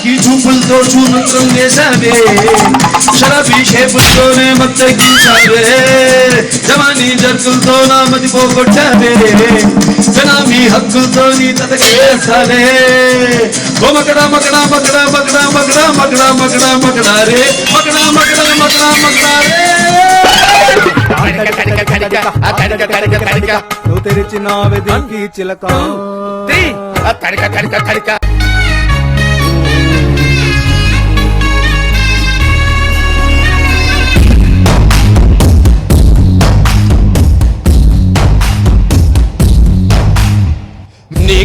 ጊቱ ፍልጦቹ ፍቅርም የሳቤ ሸረፊ ሼ ፍልጦን መጠጊ ሳቤ ዘማኒ ጀርቅልጦና መጥፎ ጎዳቤ ዘናሚ ሀቅልጦኒ ጠጠቀ ሳሌ በመቅዳ መቅዳ መቅዳ መቅዳ መቅዳ መቅዳ መቅዳ መቅዳ ሬ መቅዳ መቅዳ መቅዳ መቅዳ ሬ तो तेरे चिनावे दिल की चिलका तड़का तड़का तड़का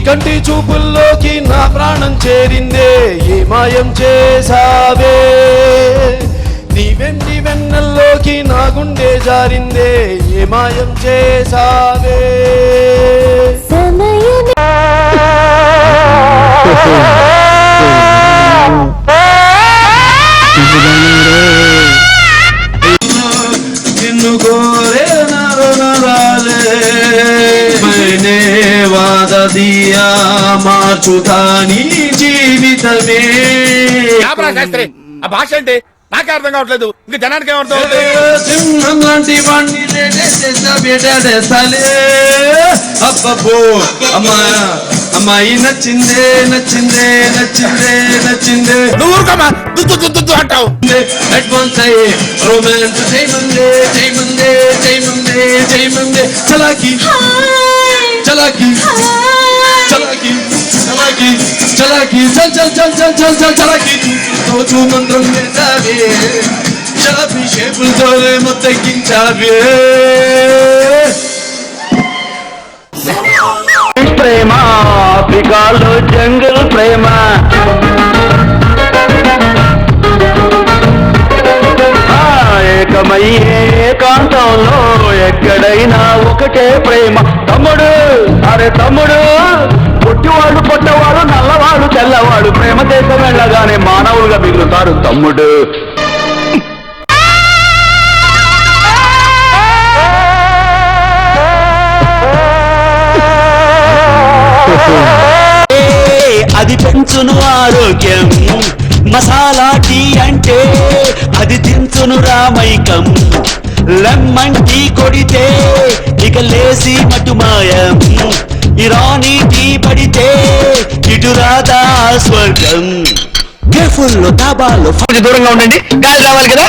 కంటి చూపుల్లోకి నా ప్రాణం చేరిందే ఏ మాయం చేసావే నీ వెండి వెన్నెల్లోకి నా గుండె జారిందే ఏ మాయం చేసావే సమయమే. నిన్ను కోరే వాద దియా మార్చుతా నీ జీవితమే. శాస్త్రి ఆ భాష ఏంటి? నాకే అర్థం కావట్లేదు. ఇంకా జనానికి ఏమర్థం సింహం లాంటి వాణ్ణి అమ్మా అమ్మాయి నచ్చిందే నచ్చిందే నచ్చిందే నచ్చిందే. నువ్వు ఊరుకోమా దుద్దు దుద్దు దుద్దు అంటావు. అడ్వాన్స్ అయ్యే రొమాన్స్ చేయమందే చేయమందే చేయమందే చేయమందే చలాకి చలాకి. చలాకి చలాకి చల్ చల్ చల్ చల్ చల్ చల్ చలాకి. రోజు మంత్రం వేసావే చలాపి షేపులతోనే మొత్తెక్కించావే. ప్రేమ ఆఫ్రికాలో జంగల్ ప్రేమ. ఏకమయ్యే ఏకాంతంలో ఎక్కడైనా ఒకటే ప్రేమ. తమ్ముడు అరే తమ్ముడు తమ్ముడు. అది పెంచును ఆరోగ్యం. మసాలా టీ అంటే అది దించును రామైకం. లెమన్ టీ కొడితే ఇక లేసి మటుమాయం. ఇరానీ టీ పడితే ఇటు రాదా స్వర్గం. కేఫుల్లో డాబాల్లో కొంచెం దూరంగా ఉండండి. గాలి రావాలి కదా?